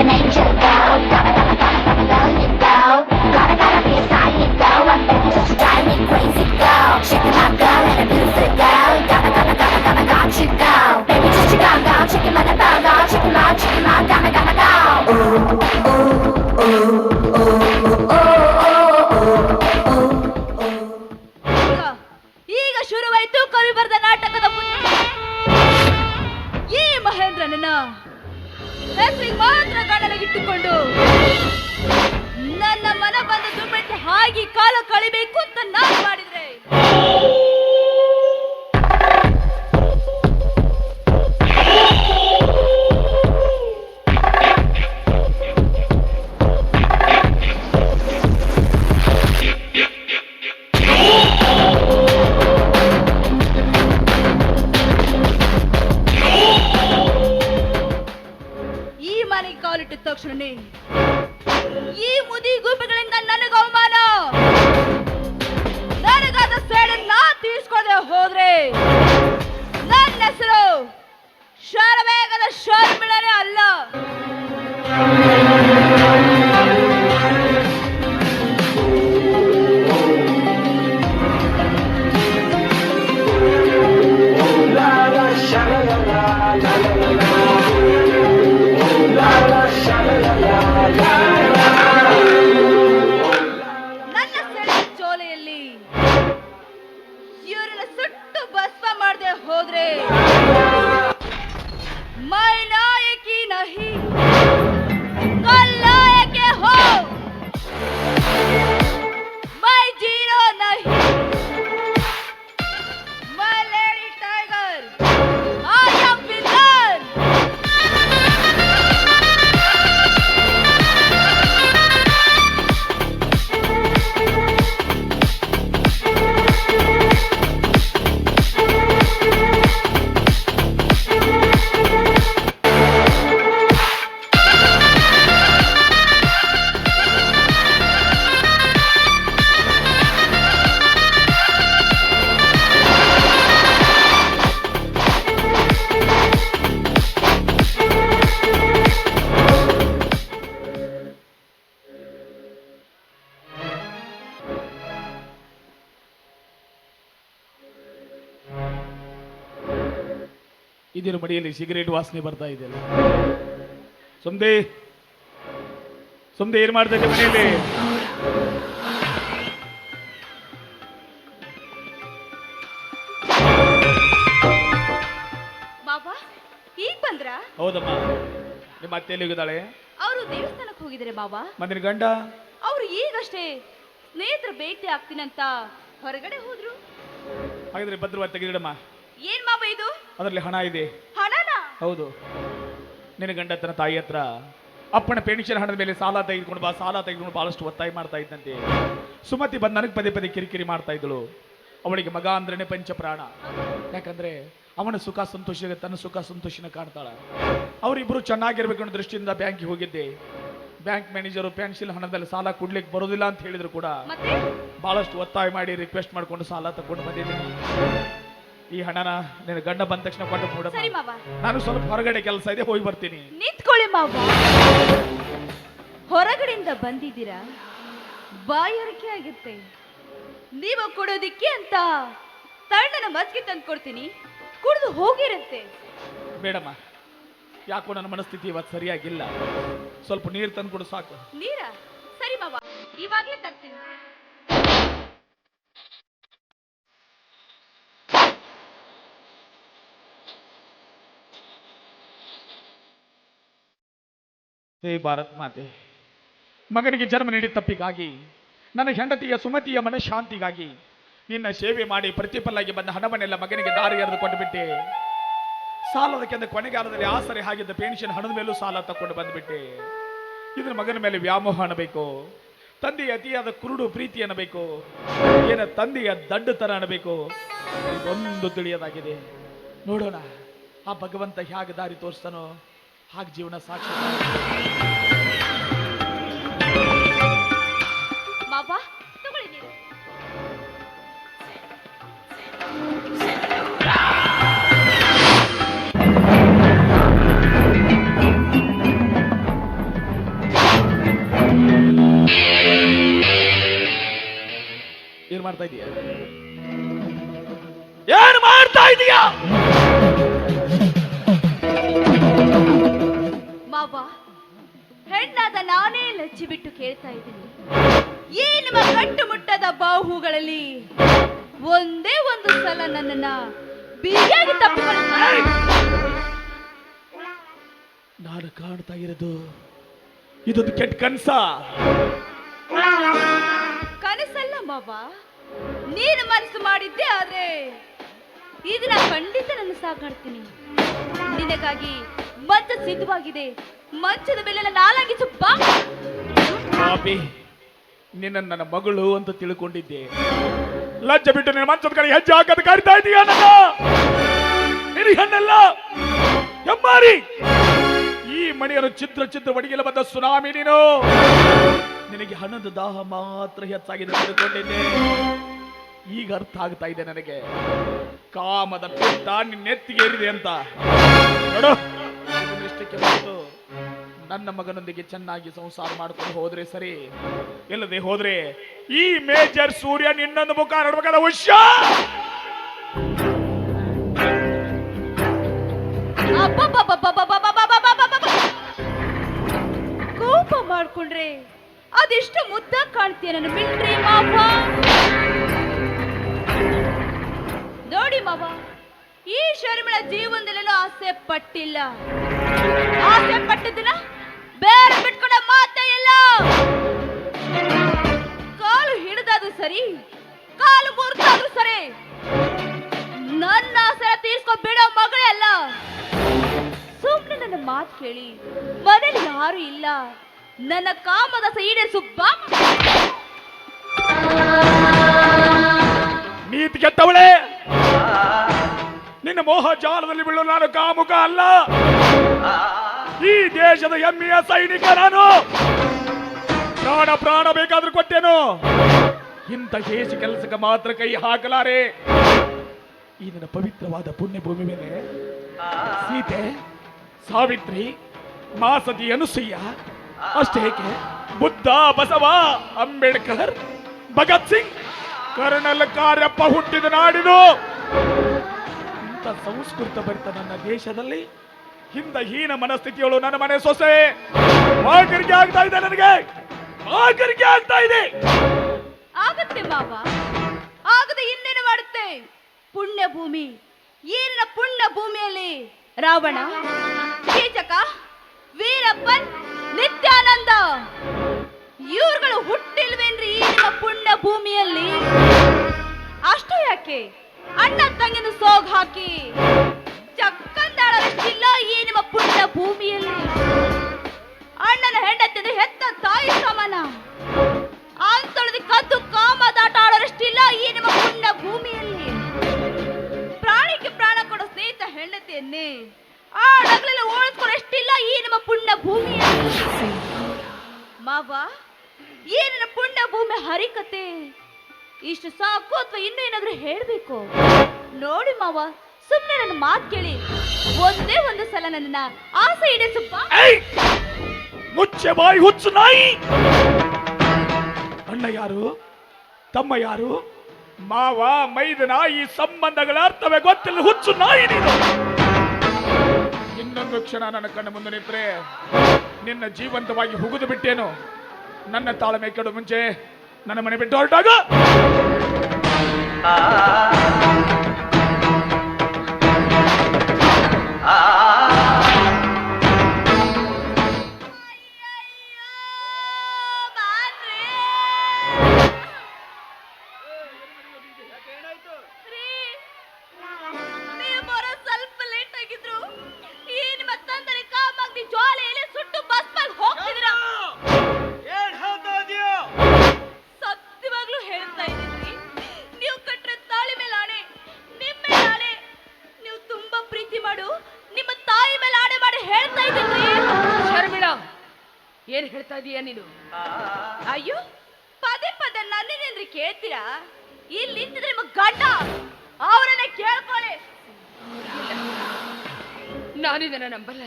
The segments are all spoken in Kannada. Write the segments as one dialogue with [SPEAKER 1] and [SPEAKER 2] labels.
[SPEAKER 1] an angel, go. Gotta, gotta, gotta, gotta you. Gotta, gotta be a you me crazy, and girl. Gotta, gotta, gotta, gotta, got you, go. You gotta, gotta go.
[SPEAKER 2] ಇದಿನ ಮಡಿಯಲ್ಲಿ ಸಿಗರೇಟ್ ವಾಸನೆ ಬರ್ತಾ ಇದೆ ಸುಮ್ದೆ ಸುಮ್ದೆ ಏನ್ ಮಾಡ್ತಾ ಮನೆಯಲ್ಲಿ?
[SPEAKER 3] ಬಾಬಾ ಈಗ ಬಂದ್ರ?
[SPEAKER 2] ಹೌದಮ್ಮ. ನಿಮ್ಮ ಅತ್ತೆ ಎಲ್ಲಿ ಹೋಗಿದ್ದಾಳೆ?
[SPEAKER 3] ಅವರು ದೇವಸ್ಥಾನಕ್ಕೆ ಹೋಗಿದ್ದಾರೆ ಬಾಬಾ
[SPEAKER 2] ಮತ್ತಿನ ಗಂಡ?
[SPEAKER 3] ಅವರು ಈಗಷ್ಟೇ ಸ್ನೇಹಿತರ ಭೇಟಿ ಆಗ್ತೀನಂತ ಹೊರಗಡೆ ಹೋದ್ರು.
[SPEAKER 2] ಹಾಗಿದ್ರೆ ಭದ್ರವಾಗಿ ತೆಗೆದಿಡಮ್ಮ.
[SPEAKER 3] ಏನ್ ಬಾಬಾ ಇದು?
[SPEAKER 2] ಅದರಲ್ಲಿ ಹಣ ಇದೆ.
[SPEAKER 3] ಹಣನ?
[SPEAKER 2] ಹೌದು. ನಿನ್ನ ಗಂಡ ತನ್ನ ತಾಯಿ ಹತ್ರ ಅಪ್ಪನ ಪೆನ್ಷನ್ ಹಣದ ಮೇಲೆ ಸಾಲ ತೆಗೆದುಕೊಂಡು ಬಾ ಸಾಲ ತೆಗೆದುಕೊಂಡು ಬಹಳಷ್ಟು ಒತ್ತಾಯ ಮಾಡ್ತಾ ಇದ್ದಂತೆ. ಸುಮತಿ ಬಂದು ನನಗೆ ಪದೇ ಪದೇ ಕಿರಿಕಿರಿ ಮಾಡ್ತಾ ಇದ್ದಳು. ಅವಳಿಗೆ ಮಗ ಅಂದ್ರೇನೆ ಪಂಚಪ್ರಾಣ. ಯಾಕಂದ್ರೆ ಅವನ ಸುಖ ಸಂತೋಷ ತನ್ನ ಸುಖ ಸಂತೋಷನ ಕಾಣ್ತಾಳ. ಅವರಿಬ್ಬರು ಚೆನ್ನಾಗಿರ್ಬೇಕು ಅನ್ನೋ ದೃಷ್ಟಿಯಿಂದ ಬ್ಯಾಂಕಿಗೆ ಹೋಗಿದ್ದೆ. ಬ್ಯಾಂಕ್ ಮ್ಯಾನೇಜರು ಪೆನ್ಷನ್ ಹಣದಲ್ಲಿ ಸಾಲ ಕೊಡ್ಲಿಕ್ಕೆ ಬರೋದಿಲ್ಲ ಅಂತ ಹೇಳಿದ್ರು ಕೂಡ ಬಹಳಷ್ಟು ಒತ್ತಾಯ ಮಾಡಿ ರಿಕ್ವೆಸ್ಟ್ ಮಾಡ್ಕೊಂಡು ಸಾಲ ತಗೊಂಡು ಬಂದಿದ್ದೀನಿ. ಈ ಹಣನ ನಿನ್ನ ಗಂಡ ಬಂದ ತಕ್ಷಣ ಕೊಟ್ಟು
[SPEAKER 3] ಸರಿ ಮಾವ.
[SPEAKER 2] ನಾನು ಸ್ವಲ್ಪ ಹೊರಗಡೆ ಕೆಲಸ ಇದೆ ಹೋಗಿ ಬರ್ತೀನಿ.
[SPEAKER 3] ನಿಂತ್ಕೊಳ್ಳಿ ಮಾವ. ಹೊರಗಡೆಯಿಂದ ಬಂದಿದ್ದೀರಾ? ಬಾಯಾರಿಕೆ ಆಗುತ್ತೆ. ನೀವು ಕೊಡೋದಿಕ್ಕೆ ಅಂತ ತಣ್ಣನ ಮಜ್ಜಿಗೆ ತಂದು ಕೊಡ್ತೀನಿ. ಕುಡಿದು ಹೋಗಿರುತ್ತೆ.
[SPEAKER 2] ಬೇಡಮ್ಮ ಯಾಕೋ ನನ್ನ ಮನಸ್ಥಿತಿ ಇವತ್ತು ಸರಿಯಾಗಿಲ್ಲ. ಸ್ವಲ್ಪ ನೀರು ತಂದು ಕೊಡು ಸಾಕು.
[SPEAKER 3] ನೀರಾ? ಸರಿ ಮಾವ ಇವಾಗಲೇ ತರ್ತೀನಿ.
[SPEAKER 2] ಹೇ ಭಾರತ್ ಮಾತೆ, ಮಗನಿಗೆ ಜನ್ಮ ನೀಡಿದ ತಪ್ಪಿಗಾಗಿ, ನನ್ನ ಹೆಂಡತಿಯ ಸುಮತಿಯ ಮನಃಶಾಂತಿಗಾಗಿ ನಿನ್ನ ಸೇವೆ ಮಾಡಿ ಪ್ರತಿಫಲಾಗಿ ಬಂದ ಹಣವನ್ನೆಲ್ಲ ಮಗನಿಗೆ ದಾರಿ ಎರೆದು ಕೊಟ್ಟುಬಿಟ್ಟೆ. ಸಾಲದಕ್ಕೆಂದು ಕೊನೆಗಾಲದಲ್ಲಿ ಆಸರೆ ಆಗಿದ್ದ ಪೆನ್ಷನ್ ಹಣದ ಮೇಲೂ ಸಾಲ ತಕೊಂಡು ಬಂದ್ಬಿಟ್ಟೆ. ಇದ್ರ ಮಗನ ಮೇಲೆ ವ್ಯಾಮೋಹ ಅನ್ನಬೇಕು, ತಂದೆಯ ಅತಿಯಾದ ಕುರುಡು ಪ್ರೀತಿ ಅನ್ನಬೇಕು, ಏನ ತಂದೆಯ ದಡ್ಡತನ ಅನ್ನಬೇಕು. ಒಂದು ತಿಳಿಯೋದಾಗಿದೆ. ನೋಡೋಣ, ಆ ಭಗವಂತ ಹೇಗೆ ದಾರಿ ತೋರಿಸ್ತಾನೋ. ಹಾಗೆ ಜೀವನ ಸಾಕ್ಷಿ.
[SPEAKER 3] ಬಾಬಾ ತಗೊಳ್ಳಿ ನೀರು.
[SPEAKER 2] ಏನ್ ಮಾಡ್ತಾ ಇದೀಯ ಏನ್ ಮಾಡ್ತಾ ಇದೀಯಾ?
[SPEAKER 3] ನಾನೇ ಲಜ್ಜೆ ಬಿಟ್ಟು ಕೇಳ್ತಾ ಇದ್ದೀನಿ. ಈ ನಿಮ್ಮ ಕಟ್ಟುಮುಟ್ಟದ ಮುಟ್ಟದ ಬಾಹುಗಳಲ್ಲಿ ಒಂದೇ ಒಂದು ಸಲ ನನ್ನನ್ನ ಬಿಗಿಯಾಗಿ
[SPEAKER 2] ನಾನು ಕಾಣ್ತಾ ಇರೋದು ಇದೊಂದು ಕೆಟ್ಟ ಕನಸ.
[SPEAKER 3] ಕನಸಲ್ಲ ಬಾಬಾ ನೀನು ಮನಸ್ಸು ಮಾಡಿದ್ದೆ ಆದ್ರೆ ಇದನ್ನ ಖಂಡಿತ ನಾನು ಸಾಕಾಡ್ತೀನಿ. ನಿನಗಾಗಿ ಮಂಚ ಸಿದ್ಧವಾಗಿದೆ. ಮಂಚದ ಮೇಲೆ ನಾಲಂಗಿಸು ಬಾ.
[SPEAKER 2] ಪಾಪಿ ನಿನ್ನ ನನ್ನ ಮಗಳು ಅಂತ ತಿಳ್ಕೊಂಡಿದ್ದೆ. ಲಜ್ಜ ಬಿಟ್ಟು ನಿನ್ನ ಮಂಚದ ಕಡೆ ಹೆಜ್ಜೆ ಹಾಕದ ಕರಿತಾ ಇದೀಯ ನನ್ನ? ಹೆಣ್ಣಲ್ಲ? ಹೆಮ್ಮಾರಿ ಈ ಮಣಿಯನ್ನು ಚಿತ್ರ ಚಿತ್ರ ಒಡಗಿಲ್ಲ ಬಂದ ಸುನಾಮಿ ನೀನು. ನಿನಗೆ ಹಣದ ದಾಹ ಮಾತ್ರ ಹೆಚ್ಚಾಗಿದೆ ತಿಳ್ಕೊಂಡಿದ್ದೆ. ಈಗ ಅರ್ಥ ಆಗ್ತಾ ಇದೆ ನನಗೆ. ಕಾಮದ ಪಿತ್ತ ನಿನ್ನೆತ್ತಿಗೆ ಏರಿದೆ ಅಂತ. ನೋಡು. ಕಷ್ಟಕ್ಕೆ ಬಂದು ನನ್ನ ಮಗನೊಂದಿಗೆ ಚೆನ್ನಾಗಿ ಸಂಸಾರ ಮಾಡ್ಕೊಂಡು ಹೋದ್ರೆ ಸರಿ? ಇಲ್ಲದೆ ಹೋದ್ರೆ ಈ ಮೇಜರ್ ಸೂರ್ಯ ನಿನ್ನೊಂದು ಮುಖ ನೋಡ್ಬೇಕಾದ ಹುಷ!
[SPEAKER 3] ಕೋಪ ಮಾಡ್ಕೊಂಡ್ರೆ ಅದೆಷ್ಟು ಮುದ್ದ ಕಾಣ್ತೀಯ ನನ್ನ ಬಿಟ್ರೆ ಮಾಪಾ ಈ ಶರ್ಮಿಳ ಜೀವನದಲ್ಲೆಲ್ಲೂ ಆಸೆ ಪಟ್ಟಿಲ್ಲ. ಆಸೆ ಪಟ್ಟಿದ್ದನ್ನ ಬೇರೆ ಬಿಟ್ಕೊಂಡ ಮಾತೇ ಇಲ್ಲ. ಕಾಲು ಹಿಡಿದಾದ್ರು ಸರಿ, ಕಾಲು ಮುರಿದಾದ್ರು ಸರಿ, ನನ್ನ ಆಸೆ ತೀರ್ಸ್ಕೊ ಬಿಡೋ ಮಗಳೇ ಅಲ್ಲ. ಸುಮ್ಮನೆ ನನ್ನ ಮಾತು ಕೇಳಿ, ಮನೇಲಿ ಯಾರು ಇಲ್ಲ. ನನ್ನ ಕಾಮದ ಈಡೇರಿಸು, ಬಾ
[SPEAKER 2] ನೀತಿ ಕೆಟ್ಟವಳೆ ನಿನ್ನ ಮೋಹ ಜಾಲದಲ್ಲಿ ಬೀಳು ನಾನು ಕಾಮುಕ ಅಲ್ಲ. ಈ ದೇಶದ ಹೆಮ್ಮೆಯ ಸೈನಿಕ ನಾನು ಪ್ರಾಣ ಪ್ರಾಣ ಬೇಕಾದ್ರೂ ಕೊಟ್ಟೇನು. ಇಂಥ ಹೇಸಿ ಕೆಲಸಕ್ಕೆ ಮಾತ್ರ ಕೈ ಹಾಕಲಾರೆ. ಈ ನನ್ನ ಪವಿತ್ರವಾದ ಪುಣ್ಯ ಭೂಮಿ ಮೇಲೆ ಸೀತೆ, ಸಾವಿತ್ರಿ ಮಾಸತಿ ಅನುಸೂಯ, ಅಷ್ಟೇ ಏಕೆ? ಬುದ್ಧ, ಬಸವ, ಅಂಬೇಡ್ಕರ್, ಭಗತ್ ಸಿಂಗ್ ಕರ್ನಲ್ ಕಾರ್ಯಪ್ಪ ಹುಟ್ಟಿದ ನಾಡಿದು ಸಂಸ್ಕೃತ ಭರಿತ ನನ್ನ ದೇಶದಲ್ಲಿ ಹಿಂದ ಹೀನ ಮನಸ್ಥಿತಿಗಳು ನನ್ನ ಮನೆ ಸೊಸೆ ವಾಕರಿಕೆ ಆಗ್ತಾ ಇದೆ ನನಗೆ. ವಾಕರಿಕೆ ಆಗ್ತಾ ಇದೆ.
[SPEAKER 3] ಆಗುತ್ತೆ ಬಾಬಾ ಆಗದೆ ಇನ್ನೇನು ಮಾಡುತ್ತೆ? ಪುಣ್ಯ ಭೂಮಿ ಏನ ಪುಣ್ಯ ಭೂಮಿಯಲ್ಲಿ ರಾವಣ, ಕೀಚಕ ವೀರಪ್ಪನ್ ನಿತ್ಯಾನಂದ. ಇವ್ರುಗಳು ಹುಟ್ಟಿಲ್ವೇನ್ರಿ ಈ ಪುಣ್ಯ ಭೂಮಿಯಲ್ಲಿ ಅಷ್ಟೇ ಯಾಕೆ? ಅಣ್ಣ ತಂಗಿನ ಸೋಗ್ ಹಾಕಿ. ನನ್ನ ಆಸೆ ಇದೆ ಬಾ
[SPEAKER 2] ಮುಚ್ಚೆ ಬಾಯಿ ಹುಚ್ಚು ನಾಯಿ! ಅಣ್ಣ ಯಾರು? ತಮ್ಮ ಯಾರು? ಮಾವ ಮೈದನ ಈ ಸಂಬಂಧಗಳ ಅರ್ಥವೇ ಗೊತ್ತಿಲ್ಲ. ಹುಚ್ಚು ನಾಯಿ ನೀನು! ಇನ್ನೊಂದು ಕ್ಷಣ ನನ್ನ ಕಣ್ಣ ಮುಂದೆ ನಿಂತರೆ ನಿನ್ನ ಜೀವಂತವಾಗಿ ಹುಗಿದು ಬಿಟ್ಟೇನು? ನನ್ನ ತಾಳ್ಮೆ ಕೆಡು ಮುಂಚೆ ನನ್ನ ಮನೆ ಬಿಟ್ಟು ಹೊರಟಾಗ?
[SPEAKER 3] आ
[SPEAKER 4] ಏನ್ ಹೇಳ್ತಾ ಇದೀಯ
[SPEAKER 5] ನೀನು?
[SPEAKER 3] ಅಯ್ಯೋ ಪದೇ ಪದೇ ನನ್ನೇನ್ರಿ ಕೇಳ್ತೀರಾ? ಇಲ್ಲಿ ನಿಂತಿದ್ರೆ ನಿಮ್ಮ ಗಂಡ. ಅವರನ್ನ ಕೇಳ್ಕೊಳ್ಳಿ.
[SPEAKER 5] ನಾನಿದನ ನಂಬಲ್ಲ.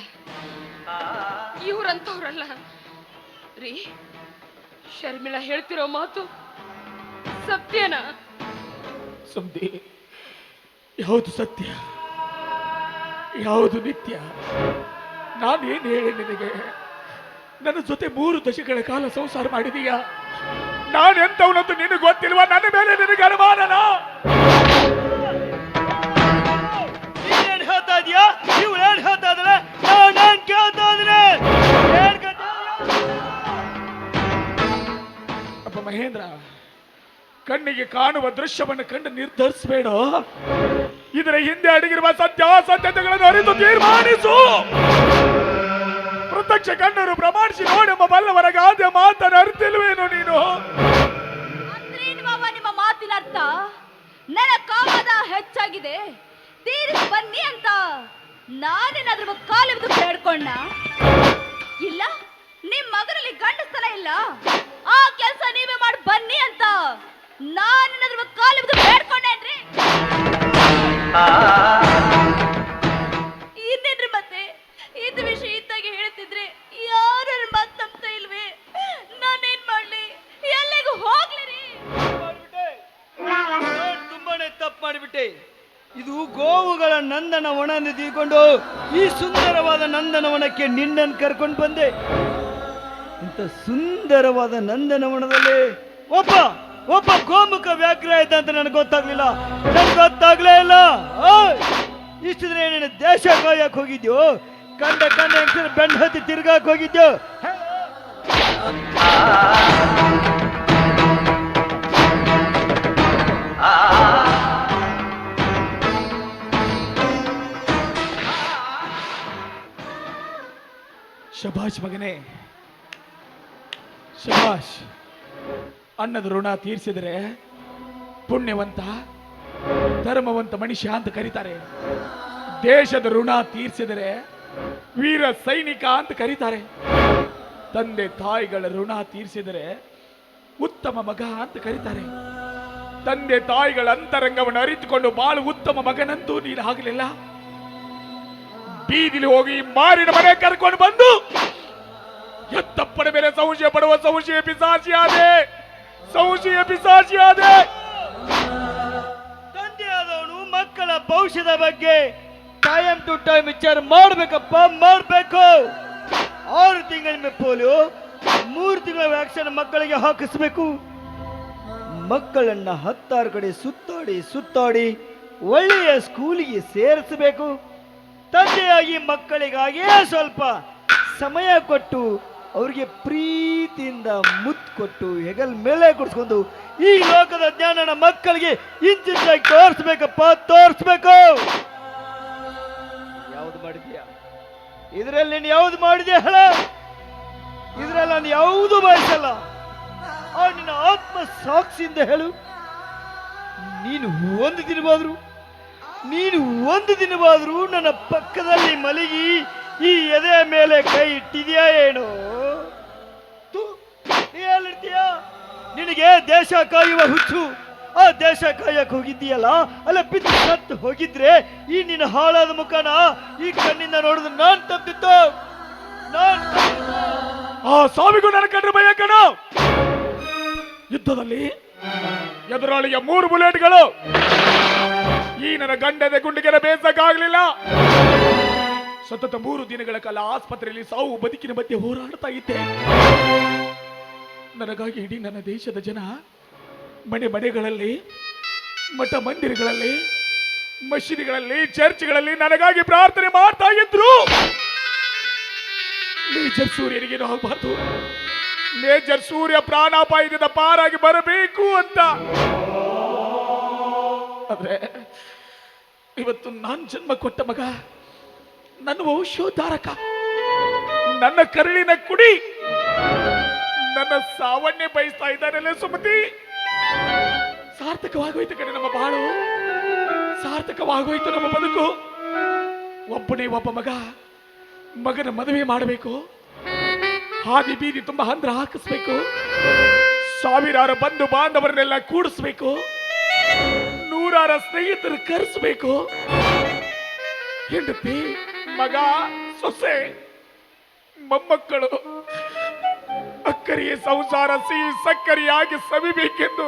[SPEAKER 5] ಇವ್ರಂತವ್ರಲ್ಲ. ರೀ ಶರ್ಮಿಳಾ ಹೇಳ್ತಿರೋ ಮಾತು ಸತ್ಯನಾ?
[SPEAKER 2] ಸುಮ್ದಿ ಯಾವುದು ಸತ್ಯ? ಯಾವುದು ನಿತ್ಯ? ನಾನೇನು ಹೇಳಿ ನಿನಗೆ? ನನ್ನ ಜೊತೆ ಮೂರು ದಶಕಗಳ ಕಾಲ ಸಂಸಾರ ಮಾಡಿದೀಯಾ? ನಾನೆಂತವನಂತೂ ನಿನಗೆ ಗೊತ್ತಿಲ್ವ? ನನ್ನ ಮೇಲೆ ನಿನಗೆ ಅನುಮಾನನ?
[SPEAKER 4] ನೀನೇನ್ ಹೇಳ್ತಾ ಇದೀಯಾ? ನೀವು ಏನ್ ಹೇಳ್ತಾ ಇದಾರೆ ನಾನೇನ್ ಕೇಳ್ತಾ ಇದ್ರೆ ಏನ್
[SPEAKER 2] ಅಪ್ಪ ಮಹೇಂದ್ರ ಕಣ್ಣಿಗೆ ಕಾಣುವ ದೃಶ್ಯವನ್ನು ಕಂಡು ನಿರ್ಧರಿಸಬೇಡ. ಇದರ ಹಿಂದೆ ಅಡಗಿರುವ ಸತ್ಯಾಸತ್ಯತೆಗಳನ್ನು ಅರಿತು ತೀರ್ಮಾನಿಸು. ಪ್ರತ್ಯಕ್ಷ ಕಣ್ಣರು ಪ್ರಮಾಣಿಸಿ ನೋಡೆಂಬ ಬಲ್ಲವರ ಗಾದೆ ಮಾತನ ಅರ್ಥಿಲ್ವೇನು ನೀನು?
[SPEAKER 3] ಅಂದ್ರೇನು ಬಾಬಾ ನಿಮ್ಮ ಮಾತಿನ ಅರ್ಥ ನನ್ನ ಕಾಮದ ಹೆಚ್ಚಾಗಿದೆ ತೀರಿಸಿ ಬನ್ನಿ ಅಂತ ನಾನೇನಾದ್ರೂ ಕಾಲಿದ್ದು ಕೇಳ್ಕೊಂಡ? ಇಲ್ಲ ನಿಮ್ ಮಗನಲ್ಲಿ ಗಂಡಸ್ತನ ಇಲ್ಲ. ಆ ಕೆಲಸ ನೀವೇ ಮಾಡಿ ಬನ್ನಿ ಅಂತ ನಾನೇನಾದ್ರೂ ಕಾಲಿದ್ದು ಬೇಡ್ಕೊಂಡೇನ್ರಿ ಇದು
[SPEAKER 4] ಗೋವುಗಳ ನಂದನವನ ತಿಳ್ಕೊಂಡು ಈ ಸುಂದರವಾದ ನಂದನವನಕ್ಕೆ ನಿನ್ನನ್ನು ಕರ್ಕೊಂಡು ಬಂದೆ ಇಂಥ ಸುಂದರವಾದ ನಂದನವನದಲ್ಲಿ ಒಬ್ಬ ಒಬ್ಬ ಗೋಮುಖ ವ್ಯಾಘ್ರ ಆಯ್ತು ಅಂತ ನನಗೆ ಗೊತ್ತಾಗ್ಲಿಲ್ಲ ನನಗೆ ಗೊತ್ತಾಗ್ಲೇ ಇಲ್ಲ! ಇಷ್ಟು ದಿನ ಏನೇನು ದೇಶ ಕಾಯಕ್ ಹೋಗಿದ್ಯೋ ಕಂಡ ಕಂಡ ಬೆಂಡ್ ಹತ್ತಿ ತಿರ್ಗಾಕ್ ಹೋಗಿದ್ಯೋ
[SPEAKER 2] ಶಭಾಷ್ ಮಗನೇ, ಶಭಾಷ್, ಅನ್ನದ ಋಣ ತೀರಿಸಿದರೆ ಪುಣ್ಯವಂತ, ಧರ್ಮವಂತ ಮನುಷ್ಯ ಅಂತ ಕರೀತಾರೆ. ದೇಶದ ಋಣ ತೀರಿಸಿದರೆ ವೀರ ಸೈನಿಕ ಅಂತ ಕರೀತಾರೆ. ತಂದೆ ತಾಯಿಗಳ ಋಣ ತೀರಿಸಿದರೆ ಉತ್ತಮ ಮಗ ಅಂತ ಕರೀತಾರೆ. ತಂದೆ ತಾಯಿಗಳ ಅಂತರಂಗವನ್ನು ಅರಿತುಕೊಂಡು ಬಾಳು ಉತ್ತಮ ಮಗನಂತೂ ನೀನು ಆಗಲಿಲ್ಲ. ಬೀದಿಲಿ ಹೋಗಿ ಮಾರಿನ ಮನೆ ಕರ್ಕೊಂಡು ಬಂದು ಎತ್ತಪ್ಪನ ಮೇಲೆ ಸಂಶಯ ಪಡುವ, ಸಂಶಯ ಪಿಸಾಚಿಯಾದೆ ಸಂಶಯ ಪಿಸಾಚಿಯಾದೆ
[SPEAKER 4] ತಂದೆಯಾದವನು ಮಕ್ಕಳ ಭವಿಷ್ಯದ ಬಗ್ಗೆ ಟೈಮ್ ಟು ಟೈಮ್ ವಿಚಾರ ಮಾಡ್ಬೇಕಪ್ಪ, ಮಾಡ್ಬೇಕು. ಆರು ತಿಂಗಳ ಪೋಲಿಯೋ, ಮೂರು ತಿಂಗಳ ವ್ಯಾಕ್ಸಿನ್ ಮಕ್ಕಳಿಗೆ ಹಾಕಿಸ್ಬೇಕು. ಮಕ್ಕಳನ್ನ ಹತ್ತಾರು ಕಡೆ ಸುತ್ತಾಡಿ ಸುತ್ತಾಡಿ ಒಳ್ಳೆಯ ಸ್ಕೂಲಿಗೆ ಸೇರಿಸಬೇಕು. ತಂದೆಯಾಗಿ ಮಕ್ಕಳಿಗಾಗಿಯೇ ಸ್ವಲ್ಪ ಸಮಯ ಕೊಟ್ಟು ಅವ್ರಿಗೆ ಪ್ರೀತಿಯಿಂದ ಮುತ್ತು ಕೊಟ್ಟು ಹೆಗಲ್ ಮೇಲೆ ಕೊಡ್ಸ್ಕೊಂಡು ಈ ಲೋಕದ ಜ್ಞಾನನ ಮಕ್ಕಳಿಗೆ ಇಂಚಿಂಚಾಗಿ ತೋರಿಸ್ಬೇಕಪ್ಪ, ತೋರಿಸ್ಬೇಕು. ಯಾವ್ದು ಮಾಡಿದ್ಯಾ? ಇದರಲ್ಲಿ ನೀನು ಯಾವ್ದು ಮಾಡಿದ್ಯಾ ಹೇಳ? ಇದ್ರಲ್ಲಿ ನಾನು ಯಾವುದು ಬಯಸಲ್ಲ. ಆ ನಿನ್ನ ಆತ್ಮ ಸಾಕ್ಷಿಯಿಂದ ಹೇಳು. ನೀನು ಒಂದು ದಿನವಾದ್ರು ನೀನು ಒಂದು ದಿನವಾದರೂ ನನ್ನ ಪಕ್ಕದಲ್ಲಿ ಮಲಗಿ ಈ ಎದೆಯ ಮೇಲೆ ಕೈ ಇಟ್ಟಿದ್ಯಾ ಏನು? ತು, ನಿನಗೆ ದೇಶ ಕಾಯುವ ಹುಚ್ಚು. ಆ ದೇಶ ಕಾಯಕ್ ಹೋಗಿದ್ದೀಯಲ್ಲ? ಅಲ್ಲ ಬಿದ್ದು ಸತ್ತು ಹೋಗಿದ್ರೆ ಈ ನಿನ್ನ ಹಾಳಾದ ಮುಖನ ಈ ಕಣ್ಣಿಂದ ನೋಡಿದ್ರೆ ನಾನ್ ತಪ್ಪಿತ್ತು. ನಾನ್
[SPEAKER 2] ಆ ಸ್ವಾಮಿಗೂ ನನ್ನ ಕಂಡ್ರೆ ಭಯ ಕಣ ಯುದ್ಧದಲ್ಲಿ ಎದುರಾಳಿಯ ಮೂರು ಬುಲೆಟ್ಗಳು. ಈ ನನ್ನ ಗಂಡದ ಗುಂಡಿಗೆನ ಬೇಸಕ್ಕಾಗಲಿಲ್ಲ. ಸತತ ಮೂರು ದಿನಗಳ ಕಾಲ ಆಸ್ಪತ್ರೆಯಲ್ಲಿ ಸಾವು ಬದುಕಿನ ಮಧ್ಯೆ ಹೋರಾಡ್ತಾ ಇದ್ದೆ. ನನಗಾಗಿ ಇಡೀ ನನ್ನ ದೇಶದ ಜನ ಮನೆ ಮನೆಗಳಲ್ಲಿ, ಮಠ ಮಂದಿರಗಳಲ್ಲಿ, ಮಸೀದಿಗಳಲ್ಲಿ, ಚರ್ಚ್ಗಳಲ್ಲಿ ನನಗಾಗಿ ಪ್ರಾರ್ಥನೆ ಮಾಡ್ತಾ ಇದ್ರು. ಮೇಜರ್ ಸೂರ್ಯನಿಗೇನು ಆಗಬಾರ್ದು. ಮೇಜರ್ ಸೂರ್ಯ ಪ್ರಾಣಾಪಾಯದಿಂದ ಪಾರಾಗಿ ಬರಬೇಕು ಅಂತ. ಆದ್ರೆ ಇವತ್ತು ನಾನು ಜನ್ಮ ಕೊಟ್ಟ ಮಗ ನನ್ನ ವಂಶೋದ್ಧಾರಕ ನನ್ನ ಕರುಳಿನ ಕುಡಿ. ನನ್ನ ಸಾವನ್ನೇ ಬಯಸ್ತಾ ಇದ್ದಾನಲ್ಲ ಸುಮತಿ. ಸಾರ್ಥಕವಾಗೋಯ್ತು ಕಡೆ ನಮ್ಮ ಬಾಳು. ಸಾರ್ಥಕವಾಗೋಯ್ತು ನಮ್ಮ ಬದುಕು. ಒಬ್ಬನೇ ಒಬ್ಬ ಮಗ ಮಗನ ಮದುವೆ ಮಾಡಬೇಕು. ಹಾದಿ ಬೀದಿ ತುಂಬಾ ಹಂದ್ರ ಹಾಕಿಸ್ಬೇಕು. ಸಾವಿರಾರು ಬಂಧು ಬಾಂಧವರನ್ನೆಲ್ಲ ಕೂಡಿಸ್ಬೇಕು. ನೂರಾರ ಸ್ನೇಹಿತರು ಕರೆಸ್ಬೇಕು. ಹೆಂಡತಿ, ಮಗ, ಸೊಸೆ, ಮೊಮ್ಮಕ್ಕಳು ಅಕ್ಕರಿ ಸಂಸಾರ ಸಿಹಿ ಸಕ್ಕರಿಯಾಗಿ ಸವಿಬೇಕೆಂದು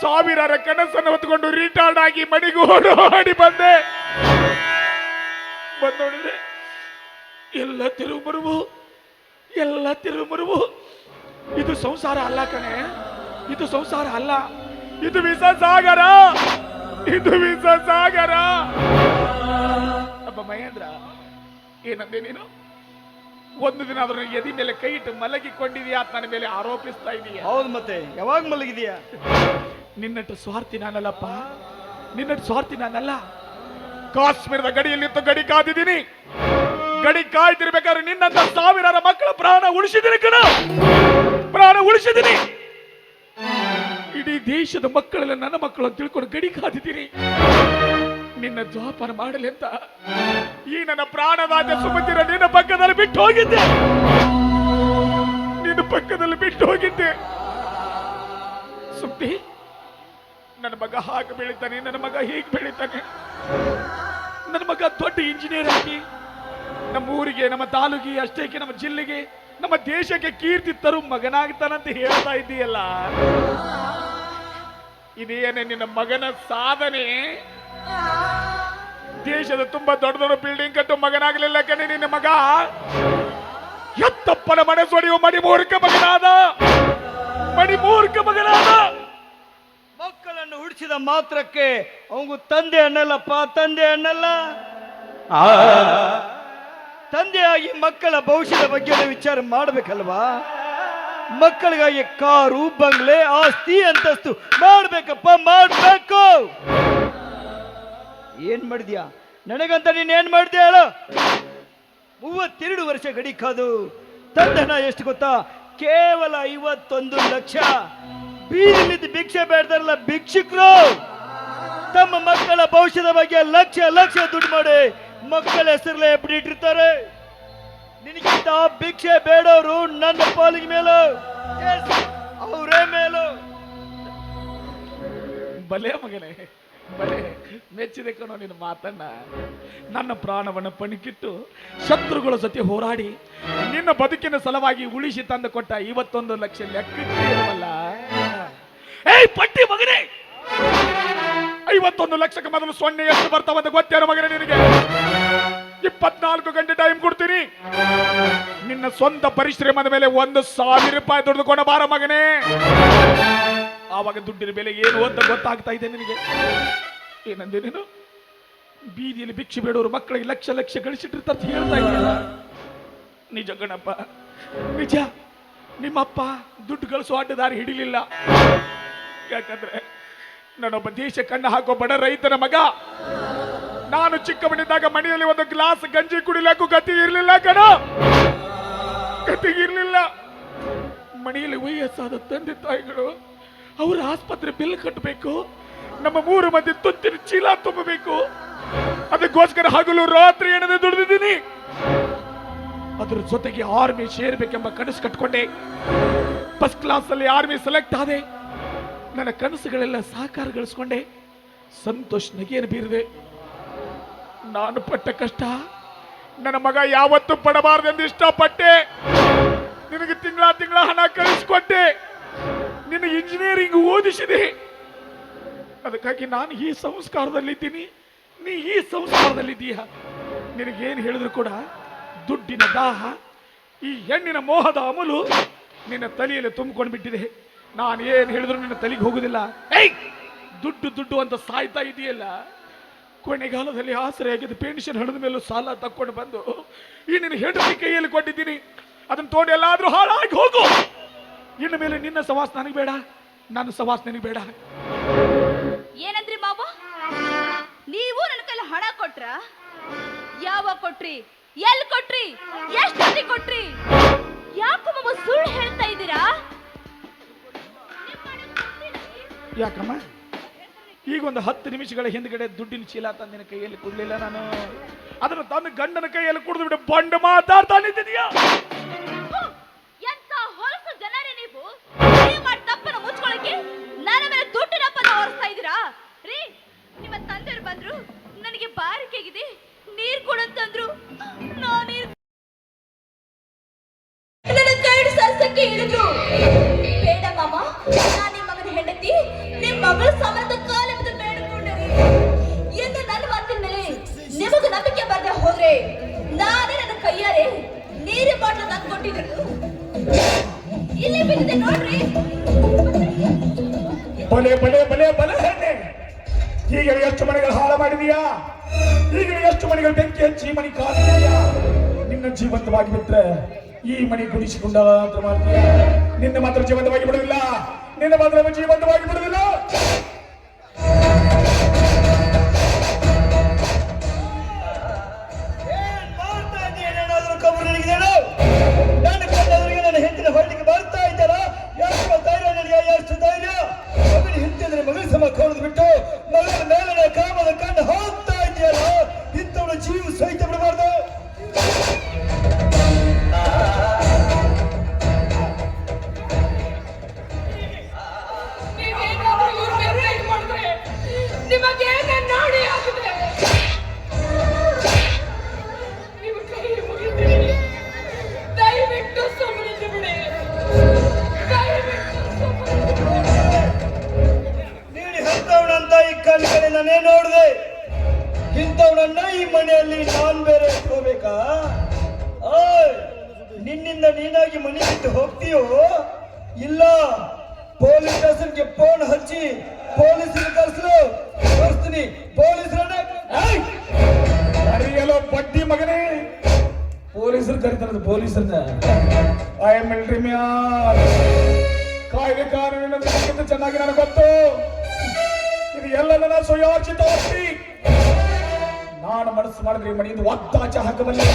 [SPEAKER 2] ಸಾವಿರಾರ ಕನಸನ್ನು ಹೊತ್ಕೊಂಡು ರಿಟೈರ್ಡ್ ಆಗಿ ಮನೆಗೆ ಓಡಾಡಿ ಬಂದೆ. ಬಂದೋಡಿದೆ ಎಲ್ಲ ತಿರುವು ಬರುವು ಎಲ್ಲ ತಿರುವು ಬರುವು ಇದು ಸಂಸಾರ ಅಲ್ಲ ಕಣೆ, ಇದು ಸಂಸಾರ ಅಲ್ಲ. ಇದು ವಿಷ ಸಾಗರ. ಇದು ವಿಷ ಸಾಗರ. ಅಪ್ಪ ಮಹೇಂದ್ರ ಏನಂದೆ ನೀನು? ಒಂದು ದಿನ ಅದ್ರ ಎದಿ ಮೇಲೆ ಕೈ ಇಟ್ಟು ಮಲಗಿಕೊಂಡಿದೀಯಾ ನನ್ನ ಮೇಲೆ ಆರೋಪಿಸ್ತಾ ಇದೀಯ?
[SPEAKER 4] ಹೌದು ಮತ್ತೆ ಯಾವಾಗ ಮಲಗಿದೀಯಾ
[SPEAKER 2] ನಿನ್ನಟ್ಟು ಸ್ವಾರ್ಥಿ ನಾನಲ್ಲಪ್ಪ. ನಿನ್ನಟ್ಟು ಸ್ವಾರ್ಥಿ ನಾನಲ್ಲ. ಕಾಶ್ಮೀರದ ಗಡಿಯಲ್ಲಿ ನಿಂತು ಗಡಿ ಕಾದಿದ್ದೀನಿ. ಗಡಿ ಕಾಯ್ತಿರ್ಬೇಕಾದ್ರೆ ನಿನ್ನಂತ ಸಾವಿರಾರು ಮಕ್ಕಳ ಪ್ರಾಣ ಉಳಿಸಿದಿನಿ ಕಣ. ಪ್ರಾಣ ಉಳಿಸಿದ್ದೀನಿ. ಇಡೀ ದೇಶದ ಮಕ್ಕಳೆಲ್ಲ ನನ್ನ ಮಕ್ಕಳು ತಿಳ್ಕೊಂಡು ಗಡಿ ಕಾದಿದ್ದೀನಿ ನಿನ್ನ ಜೋಪಾನ ಮಾಡಲಿ ಅಂತ. ಈ ನನ್ನ ಪ್ರಾಣವಾದ ಸುಮತಿರ ನಿನ್ನ ಪಕ್ಕದಲ್ಲಿ ಬಿಟ್ಟು ಹೋಗಿದ್ದೆ. ನಿನ್ನ ಪಕ್ಕದಲ್ಲಿ ಬಿಟ್ಟು ಹೋಗಿದ್ದೆ. ಸುದ್ದಿ ನನ್ನ ಮಗ ಹಾಗೆ ಬೆಳಿತಾನೆ, ನನ್ನ ಮಗ ಹೀಗೆ ಬೆಳಿತಾನೆ. ನನ್ನ ಮಗ ದೊಡ್ಡ ಇಂಜಿನಿಯರ್ ಆಗಿ, ನಮ್ಮ ಊರಿಗೆ, ನಮ್ಮ ತಾಲೂಕಿಗೆ ಅಷ್ಟೇಕೆ ನಮ್ಮ ಜಿಲ್ಲೆಗೆ, ನಮ್ಮ ದೇಶಕ್ಕೆ ಕೀರ್ತಿ ತರು ಮಗನಾಗ್ತಾನಂತ ಹೇಳ್ತಾ ಇದ್ದೀಯಲ್ಲ. ಇದೇನೆ ನಿನ್ನ ಮಗನ ಸಾಧನೆ. ದೇಶದ ತುಂಬಾ ದೊಡ್ಡ ದೊಡ್ಡ ಬಿಲ್ಡಿಂಗ್ ಕಟ್ಟು ಮಗನಾಗಲಿಲ್ಲ ಕಣೆ ನಿನ್ನ ಮಗ. ಎತ್ತಪ್ಪನ ಮನಸ್ಸೊಡೆಯುವ ಮಡಿ ಮಣಿಮೂರ್ಖ ಮಗನಾದ. ಮಡಿ ಮೂರ್ಖ ಮಗನಾದ.
[SPEAKER 4] ಮಕ್ಕಳನ್ನು ಹುಡುಚಿದ ಮಾತ್ರಕ್ಕೆ ಅವಂಗು ತಂದೆ ಅಣ್ಣಲ್ಲಪ್ಪ ತಂದೆ ಅನ್ನಲ್ಲ. ತಂದೆಯಾಗಿ ಮಕ್ಕಳ ಭವಿಷ್ಯದ ಬಗ್ಗೆ ವಿಚಾರ ಮಾಡ್ಬೇಕಲ್ವಾ? ಮಕ್ಕಳಿಗಾಗಿ ಕಾರು, ಬಂಗ್ಲೆ, ಆಸ್ತಿ ಅಂತಸ್ತು ಮಾಡ್ಬೇಕಪ್ಪ, ಮಾಡ್ಬೇಕು. ಏನ್ ಮಾಡಿದ್ಯಾ? ನನಗಂತ ನೀನ್ ಏನ್ ಮಾಡಿದ್ಯಾ ಹೇಳ. ಮೂವತ್ತೆರಡು ವರ್ಷ ಗಡಿ ಕಾದು, ತಂದನ ಎಷ್ಟು ಗೊತ್ತಾ? ಕೇವಲ ಐವತ್ತೊಂದು ಲಕ್ಷ. ಬೀದಿಲಿದ್ದು ಭಿಕ್ಷೆ ಬೇಡ್ದಾರಲ್ಲ ಭಿಕ್ಷುಕರು. ತಮ್ಮ ಮಕ್ಕಳ ಭವಿಷ್ಯದ ಬಗ್ಗೆ ಲಕ್ಷ ಲಕ್ಷ ದುಡ್ಡು ಮಾಡಿ ಮಕ್ಕಳ ಹೆಸರಲ್ಲೇ ಇಟ್ಟಿರ್ತಾರೆ ನಿನಗಿಂತ ಭಿಕ್ಷೆ ಬೇಡವರು ನನ್ನ ಪಾಲಿಗೆ ಮೇಲು. ಅವರೇ ಮೇಲು.
[SPEAKER 2] ಬಲೆ ಮಗನೇ, ಬಲೆ. ಮೆಚ್ಚಿದೆ ಕಣೋ ನಿನ್ನ ಮಾತನ್ನ ನನ್ನ ಪ್ರಾಣವನ್ನು ಪಣಿಕಿಟ್ಟು ಶತ್ರುಗಳ ಜೊತೆ ಹೋರಾಡಿ ನಿನ್ನ ಬದುಕಿನ ಸಲುವಾಗಿ ಉಳಿಸಿ ತಂದು ಕೊಟ್ಟ ಇವತ್ತೊಂದು ಲಕ್ಷ ಲೆಕ್ಕಕ್ಕೆ ಇರುವಲ್ಲ. ಏಯ್, ಪಟ್ಟಿ ಮಗನೇ! ಐವತ್ತೊಂದು ಲಕ್ಷಕ್ಕೆ ಮೊದಲು ಸೊನ್ನೆ ಎಷ್ಟು ಬರ್ತಾವಂತ ಗೊತ್ತೇನು ಮಗನೇ ನಿನಗೆ? ಇಪ್ಪತ್ನಾಲ್ಕು ಗಂಟೆ ಟೈಮ್ ಕೊಡ್ತೀನಿ. ನಿನ್ನ ಸ್ವಂತ ಪರಿಶ್ರಮದ ಮೇಲೆ ಒಂದು ಸಾವಿರ ರೂಪಾಯಿ ದುಡಿದುಕೊಂಡ ಬಾರ ಮಗನೇ. ಆವಾಗ ದುಡ್ಡಿನ ಬೆಲೆ ಏನು ಅಂತ ಗೊತ್ತಾಗ್ತಾ ಇದೆ ನಿನಗೆ? ಏನಂದೆ ನೀನು? ಬೀದಿಯಲ್ಲಿ ಭಿಕ್ಷೆ ಬೇಡೋರು ಮಕ್ಕಳಿಗೆ ಲಕ್ಷ ಲಕ್ಷ ಗಳಿಸಿಟ್ಟಿರ್ತಾರೆ ಹೇಳ್ತಾ ಇದೆಯಲ್ಲ. ನಿಜ ಗಣಪ್ಪ ನಿಜ. ನಿಮ್ಮಪ್ಪ ದುಡ್ಡು ಗಳಿಸೋ ಅಡ್ಡದಾರಿ ಹಿಡಿಲಿಲ್ಲ. ಯಾಕಂದ್ರೆ ನಾನೊಬ್ಬ ದೇಶ ಕಣ್ಣು ಹಾಕೋ ಬಡ ರೈತನ ಮಗ. ನಾನು ಚಿಕ್ಕವನಿದ್ದಾಗ ಮನೆಯಲ್ಲಿ ಒಂದು ಗ್ಲಾಸ್ ಗಂಜಿ ಕುಡಿಲಾಕು ಗತಿ ಇರಲಿಲ್ಲ ಕಣ. ಗತಿ ಇರಲಿಲ್ಲ. ಮನೆಯಲ್ಲಿ ವಯಸ್ಸಾದ ತಂದೆ ತಾಯಿಗಳು ಅವರ ಆಸ್ಪತ್ರೆ ಬಿಲ್ ಕಟ್ಟಬೇಕು. ನಮ್ಮ ಮೂರು ಮಂದಿ ತುತ್ತಿನ ಚೀಲ ತುಂಬಬೇಕು. ಅದಕ್ಕೋಸ್ಕರ ಹಗಲು ರಾತ್ರಿ ಏನದೆ ದುಡಿದಿದ್ದೀನಿ. ಅದ್ರ ಜೊತೆಗೆ ಆರ್ಮಿ ಸೇರ್ಬೇಕೆಂಬ ಕನಸು ಕಟ್ಕೊಂಡೆ. ಫಸ್ಟ್ ಕ್ಲಾಸ್ ಅಲ್ಲಿ ಆರ್ಮಿ ಸೆಲೆಕ್ಟ್ ಆದೆ. ನನ್ನ ಕನಸುಗಳೆಲ್ಲ ಸಾಕಾರಗೊಳಿಸ್ಕೊಂಡೆ. ಸಂತೋಷ್ ನಗೇನು ಬೀರಿದೆ. ನಾನು ಪಟ್ಟ ಕಷ್ಟ. ನನ್ನ ಮಗ ಯಾವತ್ತೂ ಪಡಬಾರ್ದೆಂದು ಇಷ್ಟಪಟ್ಟೆ. ನಿನಗೆ ತಿಂಗಳ ತಿಂಗಳ ಹಣ ಕಳಿಸ್ಕೊಟ್ಟೆ. ನಿನ್ನ ಇಂಜಿನಿಯರಿಂಗ್ ಓದಿಸಿದೆ. ಅದಕ್ಕಾಗಿ ನಾನು ಈ ಸಂಸ್ಕಾರದಲ್ಲಿದ್ದೀನಿ. ನೀ ಈ ಸಂಸ್ಕಾರದಲ್ಲಿದ್ದೀಯ. ನಿನಗೇನು ಹೇಳಿದ್ರು ಕೂಡ ದುಡ್ಡಿನ ದಾಹ, ಈ ಹೆಣ್ಣಿನ ಮೋಹದ ಅಮಲು ನಿನ್ನ ತಲೆಯಲ್ಲಿ ತುಂಬಿಕೊಂಡು ಬಿಟ್ಟಿದೆ ನಾನು ಏನು ಹೇಳಿದ್ರು ನಿನ್ನ ತಲೆಗೆ ಹೋಗುದಿಲ್ಲ. ಏಯ್, ದುಡ್ಡು ದುಡ್ಡು ಅಂತ ಸಾಯ್ತಾ ಇದೆಯಲ್ಲ? ಕೊನೆಗಾಲದಲ್ಲಿ ಆಸರೆ ಆಗಿದ್ದು ಪೆನ್ಷನ್ ಹಣದ ಮೇಲೂ ಸಾಲ ತಕ್ಕೊಂಡು ಬಂದು ಈ ನಿನ್ನ ಹೆಂಡತಿ ಕೈಯಲ್ಲಿ ಕೊಟ್ಟಿದ್ದೀನಿ. ಅದನ್ನ ತೋಡಿ ಎಲ್ಲಾದರೂ ಹಾಳಾಗಿ ಹೋಗು. ಇನ್ನು ಮೇಲೆ ನಿನ್ನ ಸವಾಸ ನನಗೆ ಬೇಡ ನನ್ನ ಸವಾಸ ನಿನಗೆ ಬೇಡ.
[SPEAKER 3] ಏನಂದ್ರಿ ಮಾವ? ನೀವು ನನ್ನ ಕೈಲಿ ಹಣ ಕೊಟ್ರ? ಯಾವ ಕೊಟ್ರಿ? ಎಲ್ಲಿ ಕೊಟ್ರಿ? ಎಷ್ಟು ಕೊಟ್ರಿ? ಯಾಕೋ ಮಾವ ಸುಳ್ಳು ಹೇಳ್ತಾ ಇದ್ದೀರಾ?
[SPEAKER 2] ಯಾಕಮ್ಮ? ಈಗ ಒಂದು ಹತ್ತು ನಿಮಿಷಗಳ ಹಿಂದ್ಗಡೆ ದುಡ್ಡಿನ ಚೀಲ ತಂದಿನ ಕೈಯಲ್ಲಿ ಕೊಡ್ಲಿಲ್ಲ ನಾನು. ಅದನ್ನು ತಂದು ಗಂಡನ ಕೈಯಲ್ಲಿ ಕುಡಿದು ಬಿಟ್ಟು ಬಂಡ ಮಾತಾಡ್ತಾ ನಿಂತಿದೀಯ
[SPEAKER 3] ನಿಮ್ಮ ಬಂದ್ರು, ನನಗೆ ಬಾರಿಕೆಗಿದೆ ನಾ ಹೇಳಿದ್ರು ಬೇಡ ಮಾಮ, ನಾನು ನಿಮ್ಮ ಮಗನ ಹೆಂಡತಿ ನಿಮ್ಮ ಮಗಳ ಸಮರದ ನಿಮಗೂ ನಂಬಿಕೆ ಬರದೆ ಹೋದ್ರೆ ನಾನೇ ನನ್ನ ಕೈಯಾರೆ ನೀರು ಬಾಟ್ಲ ತಂದು ಕೊಟ್ಟಿದ್ರು ಇಲ್ಲಿ ಬಿದ್ದಿದೆ ನೋಡ್ರಿ.
[SPEAKER 2] ಬಲೆ ಬಲೆ ಬಲೆ ಬಲೆ ಹೆಣ್ಣೆ. ಈಗ ಎಷ್ಟು ಮನೆಗಳು ಹಾಳು ಮಾಡಿದೀಯಾ? ಈಗ ಎಷ್ಟು ಮನೆಗಳು ಬೆಂಕಿ ಹಚ್ಚಿ ಮನೆ ಕಾದಿದೆಯಾ ನಿನ್ನ ಜೀವಂತವಾಗಿ ಬಿಟ್ರೆ ಈ ಮನೆ ಗುಡಿಸಿಕೊಂಡ ಅಂತ ಮಾಡ್ತೀಯ? ನಿನ್ನ ಮಾತ್ರ ಜೀವಂತವಾಗಿ ಬಿಡುವುದಿಲ್ಲ. ನಿನ್ನ ಮಾತ್ರ ಜೀವಂತವಾಗಿ ಬಿಡುವುದಿಲ್ಲ.
[SPEAKER 4] ಪೊಲೀಸ್ ಸ್ಟೇಷನ್ಗೆ ಫೋನ್ ಹಚ್ಚಿ ಪೊಲೀಸರು ಕರೆಸಲು. ಕರೆಸ್ತೀನಿ. ಪೊಲೀಸರನ್ನ!
[SPEAKER 2] ಅರಿಯಲೋ ಬಡ್ಡಿ ಮಗನೇ. ಪೊಲೀಸರು ಕರೀತಾರದು ಪೊಲೀಸರನ್ನ. ಐ ಎಂ ಮಿಲಿಟರಿ ಮ್ಯಾನ್ ಕಾಯ್ದೆ ಕಾನೂನಿನ ಚೆನ್ನಾಗಿ ನನಗೆ ಗೊತ್ತು. ಇದು ಎಲ್ಲ ನನ್ನ ಸುಯೋಚಿತ ವಸ್ತಿ ನಾನು ಮನಸ್ಸು ಮಾಡಿದ್ರೆ ಮನೆಯಿಂದ ಒತ್ತಾಚ ಹಾಕಬಲ್ಲೆ.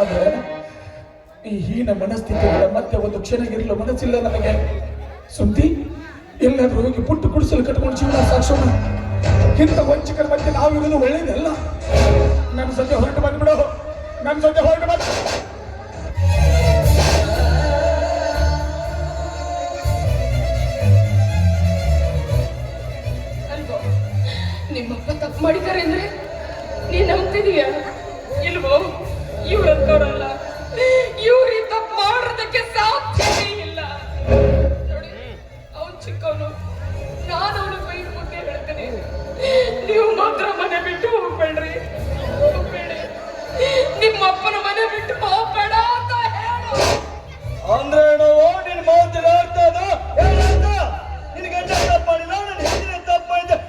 [SPEAKER 2] ಆದ್ರೆ ಈ ಹೀನ ಮನಸ್ಥಿತಿ ಮತ್ತೆ ಒಂದು ಕ್ಷಣ ಇರಲು ಮನಸ್ಸಿಲ್ಲ ನನಗೆ ಸುದ್ದಿ? ಎಲ್ಲಾದ್ರೂ ಹೋಗಿ ಪುಟ್ಟು ಕುಡಿಸಲು ಕಟ್ಕೊಂಡು ಜೀವನ ಸಾಕ್ಷೋಣ ಇಂಥ ವಂಚಕರ ಬಗ್ಗೆ ನಾವು ಇರೋದು ಒಳ್ಳೇದಲ್ಲ ನನ್ನ ಜೊತೆ ಹೊರಟು ಬಂದ್ಬಿಡು. ನನ್ನ ಜೊತೆ ಹೊರಟು ಬಂದು
[SPEAKER 5] ನಿಮ್ಮಪ್ಪ ತಪ್ಪು ಮಾಡಿದ್ದಾರೆ ಅಂದ್ರೆ ನೀನ್ ನಂಬ್ತಿದೀಯ? ಇಲ್ವೋ ಇವ್ರಂತವ್ರಲ್ಲ ಮನೆ ಬಿಟ್ಟು ಹೋಗ್ಬೇಡ ಅಂತ ಹೇಳು.
[SPEAKER 4] ಅಂದ್ರೆ ನಾವು ನಿನ್ ಮಾತಿನ ಅರ್ಥ ಅದು? ಏನಂತ ನಿನ್ನ ಗಂಡ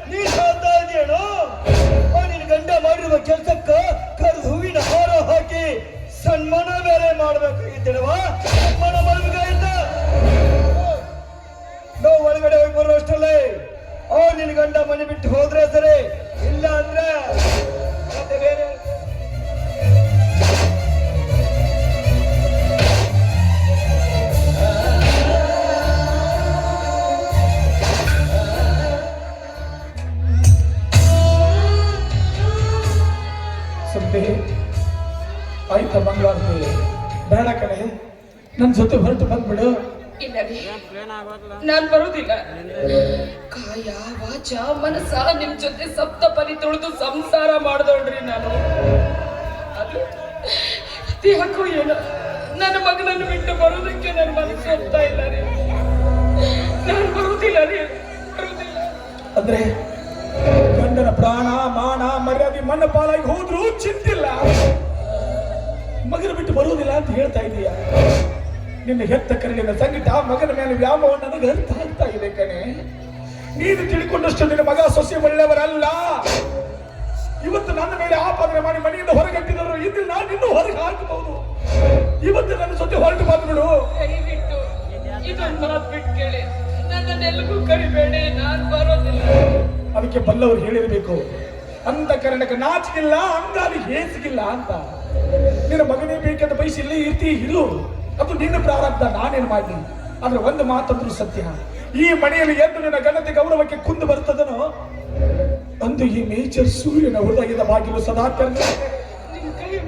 [SPEAKER 4] ನೀ ಹೇಳ್ತಾ ನಿನ್ನ ಗಂಡ ಮಾಡಿರುವ ಕೆಲಸಕ್ಕ ಕರೆದು ಹೂವಿನ ಹಾರ ಹಾಕಿ ಸನ್ಮಾನ ಬೇರೆ ಮಾಡ್ಬೇಕಾಗಿದ್ದೇನವಾ ಸನ್ಮಾನ ಮಾಡ್ಬೇಕಾಗಿತ್ತ? ನಾವು ಒಳಗಡೆ ಹೋಗಿ ಬರೋ ಅಷ್ಟಲ್ಲೇ ಆ ನಿನ್ ಗಂಡ ಮನೆ ಬಿಟ್ಟು ಹೋದ್ರೆ
[SPEAKER 5] ನಾನ್ ಬರುದಿಲ್ಲ. ಕಾಯ ವಾಚ ಮನಸ್ಸ ನಿಮ್ ಜೊತೆ ಸಪ್ತಪದಿ ತುಳಿದು ಸಂಸಾರ ಮಾಡ್ದೋಳ್ರಿ ನಾನು. ಅದು ಅದು ಯಾಕೋ ಏನೋ ನನ್ನ ಮಗನನ್ನು ಬಿಟ್ಟು ಬರೋದಕ್ಕೆ ನನ್ನ ಮನಸ್ಸು ಹೋಗ್ತಾ ಇಲ್ಲ ರೀ. ನಾನು ಬರುವುದಿಲ್ಲ ರೀ ಬರುವುದಿಲ್ಲ
[SPEAKER 2] ಅಂದ್ರೆ ಗಂಡನ ಪ್ರಾಣ ಮಾನ ಮರ್ಯಾದೆ ಮಣ್ಣ ಪಾಲಾಗಿ ಹೋದ್ರೂ ಚಿಂತಿಲ್ಲ. ಮಗನ ಬಿಟ್ಟು ಬರುವುದಿಲ್ಲ ಅಂತ ಹೇಳ್ತಾ ಇದೀಯ? ನಿನ್ನ ಹೆತ್ತ ಕರಿಗಿಲ್ಲ ಸಂಗೀತ ಆ ಮಗನ ಮೇಲೆ ವ್ಯಾಮೋಹ ನನಗೆ ಅರ್ಥ ಆಗ್ತಾ ಇದೆ ಕಣೆ. ನೀನು ತಿಳ್ಕೊಂಡಷ್ಟು ನಿನ್ನ ಮಗ ಸೊಸೆ ಒಳ್ಳೆಯವರಲ್ಲ. ಇವತ್ತು ನನ್ನ ಮೇಲೆ ಆಪಾದನೆ ಮಾಡಿ ಮನೆಯಿಂದ ಹೊರಗಟ್ಟಿದವರು ಇದ್ರೆ ನಾನು ಇನ್ನೂ ಹೊರಗೆ ಹಾಕಬಹುದು. ಇವತ್ತು ನನ್ನ ಜೊತೆ ಹೊರಟು ಬಂದ್ಬಿಡು.
[SPEAKER 5] ಕರಿಬೇಡಿ ನಾನು ಬರೋದಿಲ್ಲ.
[SPEAKER 2] ಅದಕ್ಕೆ ಬಲ್ಲವರು ಹೇಳಿರಬೇಕು ಅಂತ ಕಾರಣಕ್ಕೆ ನಾಚಿಗಿಲ್ಲ ಅಂಗಾಲಿ ಹೇಸಿಗಿಲ್ಲ ಅಂತ. ನಿನ್ನ ಮಗನೇ ಬೇಕಂತ ಬಯಸಿ ಇಲ್ಲೇ ಇರ್ತಿ ಇರು. ಅದು ನಿನ್ನ ಪ್ರಾರಬ್ಧ ನಾನೇನು ಮಾಡಿ ಆದ್ರೆ ಒಂದು ಮಾತಂದ್ರು ಸತ್ಯ. ಈ ಮನೆಯಲ್ಲಿ ಎದ್ದು ನಿನ್ನ ಘನತೆ ಗೌರವಕ್ಕೆ ಕುಂದು ಬರ್ತದನೋ? ಅಂದು ಈ ಮೇಜರ್ ಸೂರ್ಯನ ಹೃದಯದ ಬಾಗಿಲು ಸದಾ ತೆರೆದಿರುತ್ತೆ